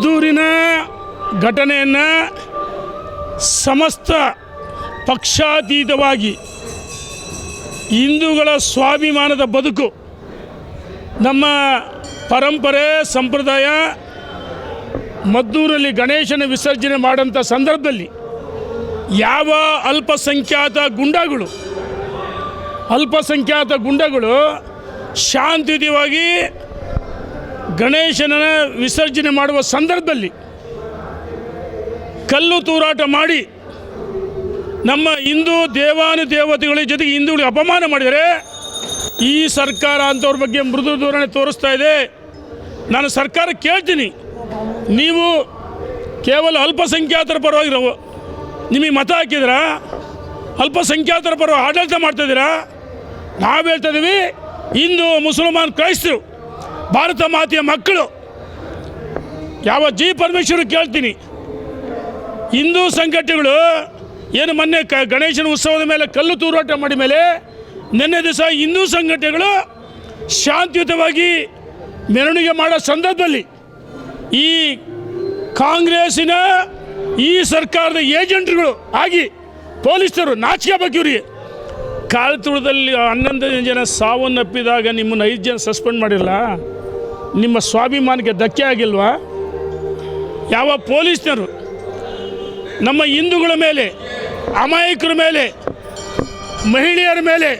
ದೂರಿನ ಘಟನೆಯನ್ನು ಸಮಸ್ತ ಪಕ್ಷಾತೀತವಾಗಿ ಹಿಂದೂಗಳ ಸ್ವಾಭಿಮಾನದ ಬದುಕು, ನಮ್ಮ ಪರಂಪರೆ, ಸಂಪ್ರದಾಯ ಮದ್ದೂರಲ್ಲಿ ಗಣೇಶನ ವಿಸರ್ಜನೆ ಮಾಡೋಂಥ ಸಂದರ್ಭದಲ್ಲಿ ಯಾವ ಅಲ್ಪಸಂಖ್ಯಾತ ಗುಂಡಗಳು ಅಲ್ಪಸಂಖ್ಯಾತ ಗುಂಡಗಳು ಶಾಂತಿಯುತವಾಗಿ ಗಣೇಶನ ವಿಸರ್ಜನೆ ಮಾಡುವ ಸಂದರ್ಭದಲ್ಲಿ ಕಲ್ಲು ತೂರಾಟ ಮಾಡಿ ನಮ್ಮ ಹಿಂದೂ ದೇವಾನು ದೇವತೆಗಳ ಜೊತೆಗೆ ಹಿಂದೂಗಳಿಗೆ ಅಪಮಾನ ಮಾಡಿದರೆ ಈ ಸರ್ಕಾರ ಅಂಥವ್ರ ಬಗ್ಗೆ ಮೃದು ಧೋರಣೆ ತೋರಿಸ್ತಾ ಇದೆ. ನಾನು ಸರ್ಕಾರ ಕೇಳ್ತೀನಿ. ನೀವು ಕೇವಲ ಅಲ್ಪಸಂಖ್ಯಾತರ ಪರವಾಗಿ ರವ- ನಿಮಗೆ ಮತ ಹಾಕಿದ್ರಾ ಅಲ್ಪಸಂಖ್ಯಾತರ ಪರವಾಗಿ ಆಡಳಿತ ಮಾಡ್ತಾಯಿದ್ದೀರಾ ನಾವು ಹೇಳ್ತಾ ಇದ್ದೀವಿ, ಹಿಂದೂ, ಮುಸಲ್ಮಾನ್, ಕ್ರೈಸ್ತರು ಭಾರತ ಮಾತೆಯ ಮಕ್ಕಳು. ಯಾವ ಜಿ ಪರಮೇಶ್ವರ್ ಕೇಳ್ತೀನಿ. ಹಿಂದೂ ಸಂಘಟನೆಗಳು ಏನು ಮೊನ್ನೆ ಕ ಗಣೇಶನ ಉತ್ಸವದ ಮೇಲೆ ಕಲ್ಲು ತೂರಾಟ ಮಾಡಿದ ಮೇಲೆ ನಿನ್ನೆ ದಿವಸ ಹಿಂದೂ ಸಂಘಟನೆಗಳು ಶಾಂತಿಯುತವಾಗಿ ಮೆರವಣಿಗೆ ಮಾಡೋ ಸಂದರ್ಭದಲ್ಲಿ ಈ ಕಾಂಗ್ರೆಸ್ಸಿನ ಈ ಸರ್ಕಾರದ ಏಜೆಂಟ್ಗಳು ಆಗಿ ಪೊಲೀಸರು ನಾಚಿಕೆ ಇವರಿಗೆ ಕಾಳ್ತುಳದಲ್ಲಿ ಹನ್ನೊಂದು ಜನ ಸಾವನ್ನಪ್ಪಿದಾಗ ನಿಮ್ಮನ್ನು ಐದು ಜನ ಸಸ್ಪೆಂಡ್ ಮಾಡಿರಲ್ಲ? ನಿಮ್ಮ ಸ್ವಾಭಿಮಾನಕ್ಕೆ ಧಕ್ಕೆ ಆಗಿಲ್ವಾ? ಯಾವ ಪೊಲೀಸ್ನರು ನಮ್ಮ ಹಿಂದೂಗಳ ಮೇಲೆ, ಅಮಾಯಕರ ಮೇಲೆ, ಮಹಿಳೆಯರ ಮೇಲೆ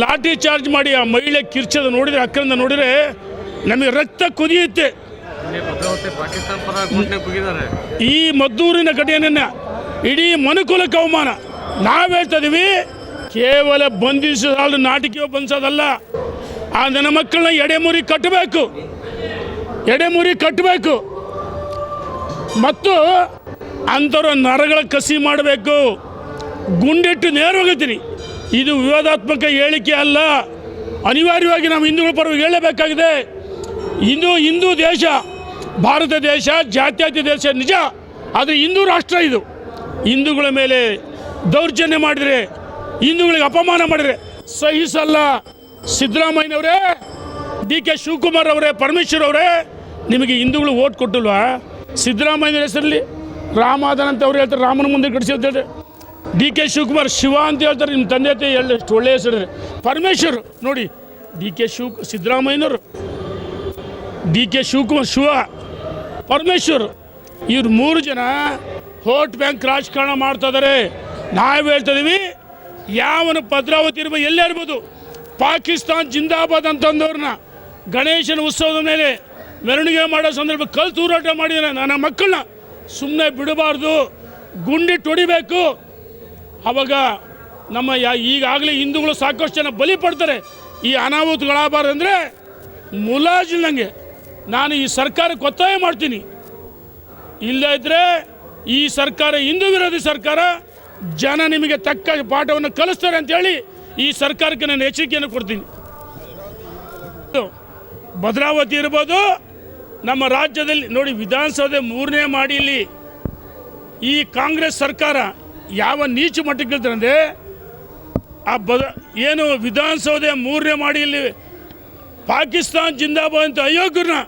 ಲಾಠಿ ಚಾರ್ಜ್ ಮಾಡಿ ಆ ಮಹಿಳೆ ಕಿರ್ಚದ ನೋಡಿದರೆ ಅಕ್ಕರಿಂದ ನೋಡಿದರೆ ನಮಗೆ ರಕ್ತ ಕುದಿಯುತ್ತೆ. ಈ ಮದ್ದೂರಿನ ಘಟನೆಯನ್ನು ಇಡೀ ಮನುಕುಲಕ್ಕೆ ಅವಮಾನ. ನಾವು ಹೇಳ್ತಾ ಇದೀವಿ, ಕೇವಲ ಬಂಧಿಸಲು ನಾಟಕೀಯ ಬಂಧಿಸೋದಲ್ಲ ಆ ನನ್ನ ಮಕ್ಕಳನ್ನ ಎಡೆಮುರಿ ಕಟ್ಟಬೇಕು. ಎಡೆಮುರಿ ಕಟ್ಟಬೇಕು. ಮತ್ತು ಅಂಥವ್ರ ನರಗಳ ಕಸಿ ಮಾಡಬೇಕು. ಗುಂಡಿಟ್ಟು ನೇರೋಗಿದ್ದೀನಿ ಇದು ವಿವಾದಾತ್ಮಕ ಹೇಳಿಕೆ ಅಲ್ಲ. ಅನಿವಾರ್ಯವಾಗಿ ನಾವು ಹಿಂದೂಗಳ ಪರವಾಗಿ ಹೇಳಬೇಕಾಗಿದೆ. ಹಿಂದೂ ಹಿಂದೂ ದೇಶ, ಭಾರತ ದೇಶ ಜಾತ್ಯಾತಿ ದೇಶ ನಿಜ. ಆದರೆ ಹಿಂದೂ ರಾಷ್ಟ್ರ ಇದು. ಹಿಂದೂಗಳ ಮೇಲೆ ದೌರ್ಜನ್ಯ ಮಾಡಿದರೆ, ಹಿಂದೂಗಳಿಗೆ ಅಪಮಾನ ಮಾಡಿದರೆ ಸಹಿಸಲ್ಲ. ಸಿದ್ದರಾಮಯ್ಯನವರೇ ಡಿ ಕೆ ಶಿವಕುಮಾರ್ ಅವರೇ, ಪರಮೇಶ್ವರ್ ಅವರೇ, ನಿಮಗೆ ಹಿಂದೂಗಳು ಓಟ್ ಕೊಟ್ಟಿಲ್ವಾ? ಸಿದ್ದರಾಮಯ್ಯನ ಹೆಸರಲ್ಲಿ ರಾಮಾದನ್ ಅಂತ ಅವ್ರು ಹೇಳ್ತಾರೆ, ರಾಮನ ಮುಂದೆ ಕಡಿಸಿ ಅಂತ ಹೇಳ್ತಾರೆ. ಡಿ ಕೆ ಶಿವಕುಮಾರ್ ಶಿವ ಅಂತ ಹೇಳ್ತಾರೆ, ನಿಮ್ಮ ತಂದೆ ತಾಯಿ ಎಷ್ಟು ಒಳ್ಳೆಯ ಹೆಸರು. ಪರಮೇಶ್ವರ್, ನೋಡಿ ಡಿ ಕೆ ಶಿವ, ಸಿದ್ದರಾಮಯ್ಯನವರು ಡಿ ಕೆ ಶಿವಕುಮಾರ್ ಶಿವ, ಪರಮೇಶ್ವರ್, ಇವ್ರು ಮೂರು ಜನ ವೋಟ್ ಬ್ಯಾಂಕ್ ರಾಜಕಾರಣ ಮಾಡ್ತಾ ಇದ್ದಾರೆ ನಾವು ಹೇಳ್ತಾ ಯಾವನು ಭದ್ರಾವತಿ ಇರ್ಬೋದು, ಎಲ್ಲೇ ಇರ್ಬೋದು ಪಾಕಿಸ್ತಾನ್ ಜಿಂದಾಬಾದ್ ಅಂತಂದವ್ರನ್ನ ಗಣೇಶನ ಉತ್ಸವದ ಮೇಲೆ ಮೆರವಣಿಗೆ ಮಾಡೋ ಸಂದರ್ಭ ಕಲ್ ತೂರಾಟ ಮಾಡಿದರೆ ನನ್ನ ಮಕ್ಕಳನ್ನ ಸುಮ್ಮನೆ ಬಿಡಬಾರ್ದು. ಗುಂಡಿ ತೊಡಿಬೇಕು. ಅವಾಗ ನಮ್ಮ ಯಾ ಈಗಾಗಲೇ ಹಿಂದೂಗಳು ಸಾಕಷ್ಟು ಜನ ಬಲಿ ಪಡ್ತಾರೆ. ಈ ಅನಾಹುತಗಳಾಗಬಾರ್ದಂದರೆ ಮುಲಾಜಿಲ್ಲಂಗೆ ನಾನು ಈ ಸರ್ಕಾರಕ್ಕೆ ಒತ್ತಾಯ ಮಾಡ್ತೀನಿ. ಇಲ್ಲದಿದ್ದರೆ ಈ ಸರ್ಕಾರ ಹಿಂದೂ ವಿರೋಧಿ ಸರ್ಕಾರ ಜನ ನಿಮಗೆ ತಕ್ಕ ಪಾಠವನ್ನು ಕಲಿಸ್ತಾರೆ ಅಂತೇಳಿ ಈ ಸರ್ಕಾರಕ್ಕೆ ನಾನು ಎಚ್ಚರಿಕೆಯನ್ನು ಕೊಡ್ತೀನಿ. ಭದ್ರಾವತಿ ಇರ್ಬೋದು, ನಮ್ಮ ರಾಜ್ಯದಲ್ಲಿ ನೋಡಿ ವಿಧಾನಸೌಧ ಮೂರನೇ ಮಾಡಿಲಿ. ಈ ಕಾಂಗ್ರೆಸ್ ಸರ್ಕಾರ ಯಾವ ನೀಚು ಮಟ್ಟಕ್ಕೆ ಅಂದರೆ ಆ ಬದ ಏನು ವಿಧಾನಸೌಧ ಮೂರನೇ ಮಾಡಿಲಿ, ಪಾಕಿಸ್ತಾನ್ ಜಿಂದಾಬಾದ್ ಅಂತ ಅಯೋಗ್ಯರನ್ನ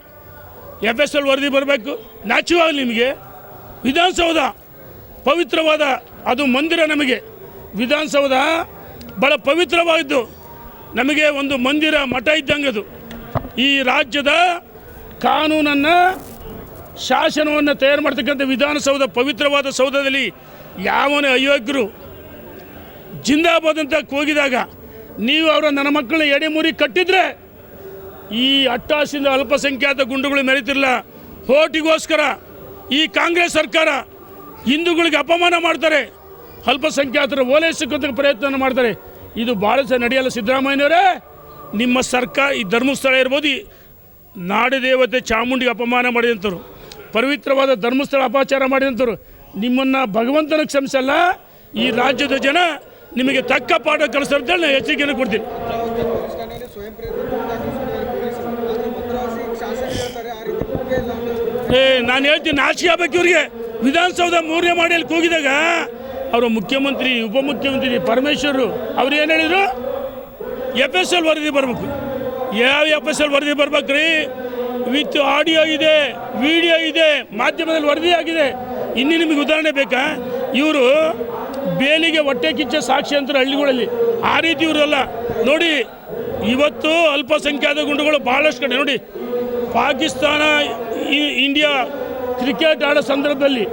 ಎಫ್ ಎಸ್ ಎಲ್ ವರದಿ ಬರಬೇಕು. ನ್ಯಾಚುರಲ್ ನಿಮಗೆ. ವಿಧಾನಸೌಧ ಪವಿತ್ರವಾದ ಅದು ಮಂದಿರ ನಮಗೆ. ವಿಧಾನಸೌಧ ಭಾಳ ಪವಿತ್ರವಾಗಿದ್ದು ನಮಗೆ ಒಂದು ಮಂದಿರ ಮಠ ಇದ್ದಂಗೆ ಅದು. ಈ ರಾಜ್ಯದ ಕಾನೂನನ್ನು, ಶಾಸನವನ್ನು ತಯಾರು ಮಾಡ್ತಕ್ಕಂಥ ವಿಧಾನಸೌಧ, ಪವಿತ್ರವಾದ ಸೌಧದಲ್ಲಿ ಯಾವನೇ ಅಯೋಗ್ಯರು ಜಿಂದಾಬಾದ್ ಅಂತ ಕೂಗಿದಾಗ ನೀವು ಅವರ ನನ್ನ ಮಕ್ಕಳನ್ನ ಎಡೆಮುರಿ ಕಟ್ಟಿದ್ರೆ ಈ ಅಟ್ಟಾಸಿಂದ ಅಲ್ಪಸಂಖ್ಯಾತ ಗುಂಡುಗಳು ಮೆರೀತಿರಲ್ಲ ಹೋಟಿಗೋಸ್ಕರ ಈ ಕಾಂಗ್ರೆಸ್ ಸರ್ಕಾರ ಹಿಂದೂಗಳಿಗೆ ಅಪಮಾನ ಮಾಡ್ತಾರೆ. ಅಲ್ಪಸಂಖ್ಯಾತರ ಓಲೈಸಕ್ಕಂತ ಪ್ರಯತ್ನ ಮಾಡ್ತಾರೆ. ಇದು ಭಾಳ ಸಹ ನಡೆಯಲ್ಲ ಸಿದ್ದರಾಮಯ್ಯನವರೇ? ನಿಮ್ಮ ಸರ್ಕಾರ ಈ ಧರ್ಮಸ್ಥಳ ಇರ್ಬೋದು, ಈ ನಾಡದೇವತೆ ಚಾಮುಂಡಿಗೆ ಅಪಮಾನ ಮಾಡಿದಂಥವ್ರು, ಪವಿತ್ರವಾದ ಧರ್ಮಸ್ಥಳ ಅಪಾಚಾರ ಮಾಡಿದಂಥವ್ರು, ನಿಮ್ಮನ್ನು ಭಗವಂತನ ಕ್ಷಮಿಸಲ್ಲ, ಈ ರಾಜ್ಯದ ಜನ ನಿಮಗೆ ತಕ್ಕ ಪಾಠ ಕಲಿಸ್ತಾರೆ ಅಂತೇಳಿ ನಾನು ಎಚ್ಚರಿಕೆಯನ್ನು ಕೊಡ್ತೀನಿ. ಏ, ನಾನು ಹೇಳ್ತೀನಿ ನಾಚಿಕೆ ಆಗ್ಬೇಕು ಇವ್ರಿಗೆ ವಿಧಾನಸೌಧ ಮೂರನೇ ಮಾಡಿಯಲ್ಲಿ ಕೂಗಿದಾಗ ಅವರು ಮುಖ್ಯಮಂತ್ರಿ, ಉಪಮುಖ್ಯಮಂತ್ರಿ ಪರಮೇಶ್ವರು, ಅವ್ರು ಏನು ಹೇಳಿದರು? ಎಫ್ ಎಸ್ ಎಲ್ ವರದಿ ಬರಬೇಕು. ಯಾವ ಎಫ್ ಎಸ್ ಎಲ್ ವರದಿ ಬರ್ಬೇಕ್ರಿ? ವಿತ್ ಆಡಿಯೋ ಇದೆ, ವಿಡಿಯೋ ಇದೆ, ಮಾಧ್ಯಮದಲ್ಲಿ ವರದಿ ಆಗಿದೆ. ಇನ್ನೂ ನಿಮಗೆ ಉದಾಹರಣೆ ಬೇಕಾ? ಇವರು ಬೇಲಿಗೆ ಹೊಟ್ಟೆ ಕಿಚ್ಚ ಸಾಕ್ಷಿ ಅಂತಾರೆ ಹಳ್ಳಿಗಳಲ್ಲಿ. ಆ ರೀತಿ ಇವರಲ್ಲ ನೋಡಿ, ಇವತ್ತು ಅಲ್ಪಸಂಖ್ಯಾತ ಗುಂಡುಗಳು ಭಾಳಷ್ಟು ಕಡೆ. ನೋಡಿ, ಪಾಕಿಸ್ತಾನ ಇಂಡಿಯಾ ಕ್ರಿಕೆಟ್ ಆಡೋ ಸಂದರ್ಭದಲ್ಲಿ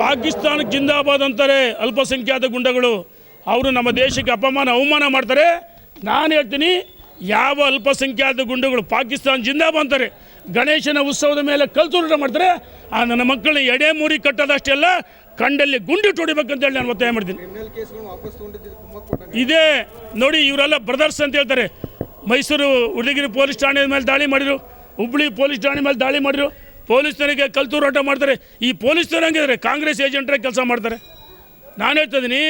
ಪಾಕಿಸ್ತಾನಕ್ಕೆ ಜಿಂದಾಬಾದ್ ಅಂತಾರೆ ಅಲ್ಪಸಂಖ್ಯಾತ ಗುಂಡಗಳು. ಅವರು ನಮ್ಮ ದೇಶಕ್ಕೆ ಅಪಮಾನ, ಅವಮಾನ ಮಾಡ್ತಾರೆ. ನಾನು ಹೇಳ್ತೀನಿ, ಯಾವ ಅಲ್ಪಸಂಖ್ಯಾತ ಗುಂಡುಗಳು ಪಾಕಿಸ್ತಾನ ಜಿಂದಾಬಾದ್ ಅಂತಾರೆ. ಗಣೇಶನ ಉತ್ಸವದ ಮೇಲೆ ಕಲ್ತುರುಟ ಮಾಡ್ತಾರೆ. ಆ ನನ್ನ ಮಕ್ಕಳನ್ನ ಎಡೆ ಮೂರಿ ಕಟ್ಟೋದಷ್ಟೇ ಅಲ್ಲ ಕಂಡಲ್ಲಿ ಗುಂಡು ಹೊಡಿಬೇಕಂತೇಳಿ ನಾನು ಒತ್ತಾಯ ಮಾಡ್ತೀನಿ. ಇದೇ ನೋಡಿ ಇವರೆಲ್ಲ ಬ್ರದರ್ಸ್ ಅಂತ ಹೇಳ್ತಾರೆ. ಮೈಸೂರು ಉದಯಗಿರಿ ಪೊಲೀಸ್ ಠಾಣೆ ಮೇಲೆ ದಾಳಿ ಮಾಡಿದರು, ಹುಬ್ಳಿ ಪೊಲೀಸ್ ಠಾಣೆ ಮೇಲೆ ದಾಳಿ ಮಾಡಿರು ಪೊಲೀಸ್ನರಿಗೆ ಕಲ್ತೂರಾಟ ಮಾಡ್ತಾರೆ. ಈ ಪೊಲೀಸ್ನವ್ರು ಹಂಗಿದ್ದಾರೆ ಕಾಂಗ್ರೆಸ್ ಏಜೆಂಟ್ರೆ ಕೆಲಸ ಮಾಡ್ತಾರೆ. ನಾನು ಹೇಳ್ತಿದ್ದೀನಿ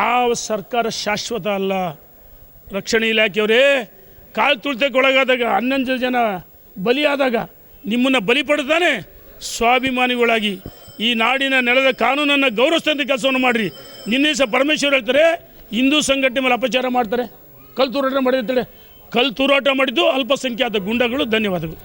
ಯಾವ ಸರ್ಕಾರ ಶಾಶ್ವತ ಅಲ್ಲ. ರಕ್ಷಣೆ ಇಲಾಖೆಯವರೇ, ಕಾಲು ತುಳಿತಕ್ಕೆ ಒಳಗಾದಾಗ ಹನ್ನೊಂದು ಜನ ಬಲಿಯಾದಾಗ ನಿಮ್ಮನ್ನು ಬಲಿ ಪಡೆದಾನೆ ಸ್ವಾಭಿಮಾನಿಗಳಾಗಿ ಈ ನಾಡಿನ ನೆಲದ ಕಾನೂನನ್ನು ಗೌರವಿಸ್ತಂತ ಕೆಲಸವನ್ನು ಮಾಡಿರಿ. ನಿನ್ನೆ ಸಹ ಪರಮೇಶ್ವರ್ ಹೇಳ್ತಾರೆ, ಹಿಂದೂ ಸಂಘಟನೆ ಮೇಲೆ ಅಪಚಾರ ಮಾಡ್ತಾರೆ. ಕಲ್ ತೂರಾಟ ಮಾಡಿರ್ತಾರೆ ಕಲ್ ತೂರಾಟ ಮಾಡಿದ್ದು ಅಲ್ಪಸಂಖ್ಯಾತ ಗುಂಡಗಳು, ಧನ್ಯವಾದಗಳು.